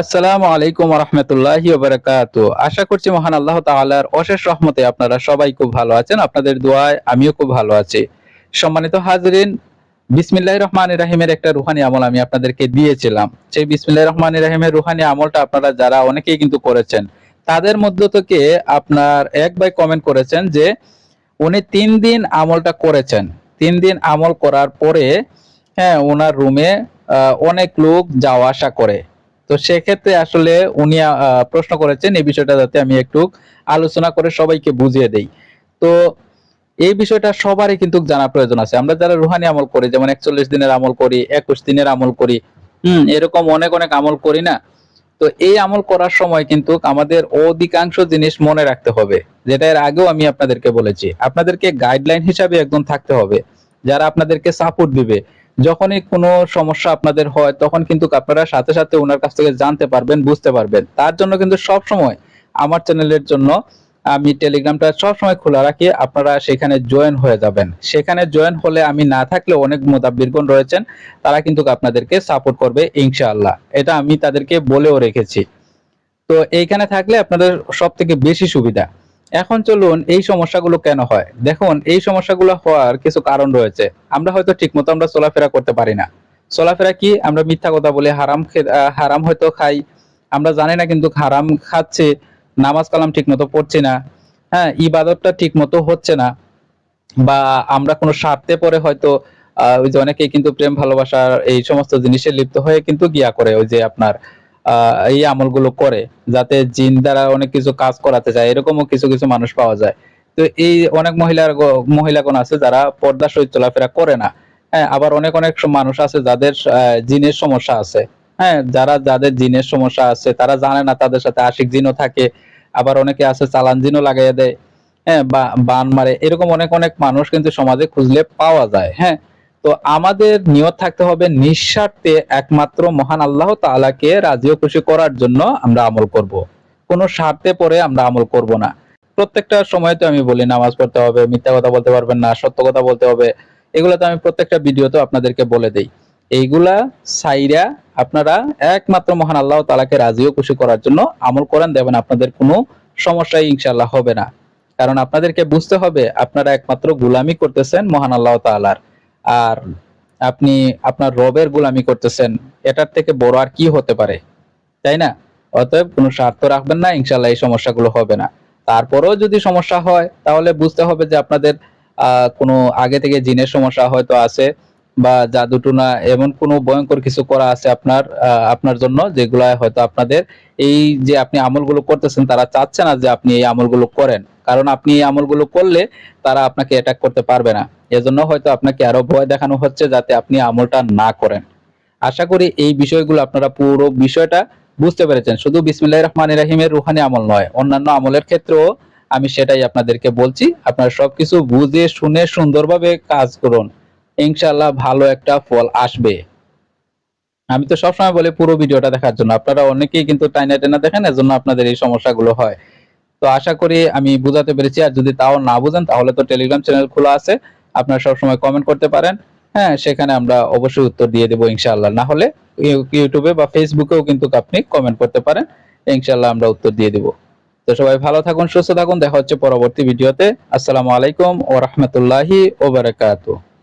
আসসালামু আলাইকুম রহমতুল্লাহি বারাকাতু আশা করছি মহান আল্লাহ তাআলার অশেষ রহমতে আপনারা সবাই খুব ভালো আছেন, আপনাদের দোয়ায় আমিও খুব ভালো আছি। সম্মানিত হাজরিন, বিসমিল্লাহির রহমানির রহিমের একটা রুহানি আমল আমি আপনাদেরকে দিয়েছিলাম। সেই বিসমিল্লাহির রহমানির রহিমের রুহানি আমলটা আপনারা যারা অনেকেই কিন্তু করেছেন, তাদের মধ্য থেকে আপনার এক ভাই কমেন্ট করেছেন যে, উনি তিন দিন আমলটা করেছেন। তিন দিন আমল করার পরে হ্যাঁ ওনার রুমে অনেক লোক যাওয়া আসা করে। তো সেক্ষেত্রে আসলে উনি প্রশ্ন করেছেন এই বিষয়টা যাতে আমি একটু আলোচনা করে সবাইকে বুঝিয়ে দেই। তো এই বিষয়টা সবারই কিন্তু জানা প্রয়োজন আছে। আমরা যারা রুহানি আমল করি, যেমন একচল্লিশ দিনের আমল করি, একুশ দিনের আমল করি, হুম, এরকম অনেক অনেক আমল করি না? তো এই আমল করার সময় কিন্তু আমাদের অধিকাংশ জিনিস মনে রাখতে হবে। যেটা এর আগেও আমি আপনাদেরকে বলেছি। আপনাদেরকে গাইডলাইন হিসাবে একদম থাকতে হবে। যারা আপনাদেরকে সাপোর্ট দিবে যখনই কোনো সমস্যা আপনাদের হয়, তখন কিন্তু আপনারা সাথে সাথে ওনার কাছ থেকে জানতে পারবেন, বুঝতে পারবেন। তার জন্য কিন্তু সব সময় আমার চ্যানেলের জন্য আমি টেলিগ্রামটা সব সময় খোলা রাখি, আপনারা সেখানে জয়েন হয়ে যাবেন। সেখানে জয়েন হলে আমি না থাকলে অনেক মোদাব্বিরগণ রয়েছেন, তারা কিন্তু আপনাদেরকে সাপোর্ট করবে ইনশাআল্লাহ। এটা আমি তাদেরকে বলেও রেখেছি। তো এইখানে থাকলে আপনাদের সব থেকে বেশি সুবিধা। এখন চলুন এই সমস্যাগুলো কেন হয়? দেখুন এই সমস্যাগুলো হওয়ার কিছু কারণ রয়েছে। আমরা হয়তো ঠিকমতো আমরা চলাফেরা করতে পারি না। চলাফেরা কি? আমরা মিথ্যা কথা বলে হারাম হারাম হয়তো খাই। আমরা জানি না কিন্তু হারাম খাচ্ছে নামাজ কালাম ঠিক মতো পড়ছি না হ্যাঁ ইবাদতটা ঠিক মতো হচ্ছে না বা আমরা কোনো স্বার্থে পরে হয়তো আহ, ওই যে অনেকেই কিন্তু প্রেম ভালোবাসার এই সমস্ত জিনিসে লিপ্ত হয়ে কিন্তু গিয়া করে ওই যে আপনার এই আমলগুলো করে, যাতে জিন দ্বারা অনেক কিছু কাজ করাতে চায়, এরকমও কিছু কিছু মানুষ পাওয়া যায়। তো এই অনেক মহিলার মহিলাগণ আছে যারা পর্দা সহিত চলাফেরা করে না। হ্যাঁ আবার অনেক অনেক মানুষ আছে যাদের জিনের সমস্যা আছে। হ্যাঁ যারা যাদের জিনের সমস্যা আছে, তারা জানে না তাদের সাথে আশিক জিনও থাকে, আবার অনেকে আছে চালান জিনও লাগাইয়া দেয় হ্যাঁ বা বান মারে, এরকম অনেক অনেক মানুষ কিন্তু সমাজে খুঁজলে পাওয়া যায়। হ্যাঁ তো আমাদের নিয়ত থাকতে হবে নিঃস্বার্থে একমাত্র মহান আল্লাহ তাআলাকে রাজি ও খুশি করার জন্য আমরা আমল করব। কোনো স্বার্থে পরে আমরা আমল করব না। প্রত্যেকটা সময় তো আমি বলি, নামাজ পড়তে হবে, মিথ্যা কথা বলতে পারবেন না, সত্য কথা বলতে হবে, এগুলো তো আমি প্রত্যেকটা ভিডিওতে আপনাদেরকে বলে দেই। এইগুলা সাইরা আপনারা একমাত্র মহান আল্লাহ তালাকে রাজি ও খুশি করার জন্য আমল করেন, দেবেন আপনাদের কোনো সমস্যাই ইনশাল্লাহ হবে না। কারণ আপনাদেরকে বুঝতে হবে, আপনারা একমাত্র গুলামি করতেছেন মহান আল্লাহ তাআলার। আর আপনি আপনার রবের গুলামি করতেছেন এটার থেকে বড় আর কি হতে পারে? তাই না? অতএব কোনো স্বার্থ রাখবেন না ইনশাল্লাহ এই সমস্যাগুলো হবে না। তারপরেও যদি সমস্যা হয় তাহলে বুঝতে হবে যে আপনাদের আহ কোনো আগে থেকে জিনের সমস্যা হয়তো আছে। বা জাদুটুনা এমন কোনো ভয়ঙ্কর কিছু করা আছে আপনার আপনার জন্য যেগুলা হয়তো আপনাদের এই যে আপনি আমলগুলো করতেছেন, তারা চাচ্ছে না যে আপনি এই আমলগুলো করেন। কারণ আপনি এই আমলগুলো করলে তারা আপনাকে অ্যাটাক করতে পারবে না। এজন্য হয়তো আপনাকে আরও ভয় দেখানো হচ্ছে যাতে আপনি আমলটা না করেন। আশা করি এই বিষয়গুলো আপনারা পুরো বিষয়টা বুঝতে পেরেছেন। শুধু বিসমিল্লাহ রহমান রাহিমের রুহানি আমল নয়, অন্যান্য আমলের ক্ষেত্রেও আমি সেটাই আপনাদেরকে বলছি। আপনারা সবকিছু বুঝে, শুনে, সুন্দরভাবে কাজ করুন। ইনশাআল্লাহ ভালো একটা ফল আসবে। আমি তো সবসময় বলি পুরো ভিডিওটা দেখার জন্য। আপনারা অনেকেই কিন্তু টাইনা টেনা দেখেন, এজন্য আপনাদের এই সমস্যাগুলো হয়। তো আশা করি আমি বুঝাতে পেরেছি, আর যদি তাও না বুঝেন, তাহলে তো টেলিগ্রাম চ্যানেল খোলা আছে। আপনারা সবসময় কমেন্ট করতে পারেন। হ্যাঁ সেখানে আমরা অবশ্যই উত্তর দিয়ে দেবো ইনশাআল্লাহ। না হলে ইউটিউবে বা ফেসবুকেও কিন্তু আপনি কমেন্ট করতে পারেন। ইনশাআল্লাহ আমরা উত্তর দিয়ে দিব। তো সবাই ভালো থাকুন, সুস্থ থাকুন। দেখা হচ্ছে পরবর্তী ভিডিওতে। আসসালামু আলাইকুম ও রহমতুল্লাহি ও বারাকাতুহু।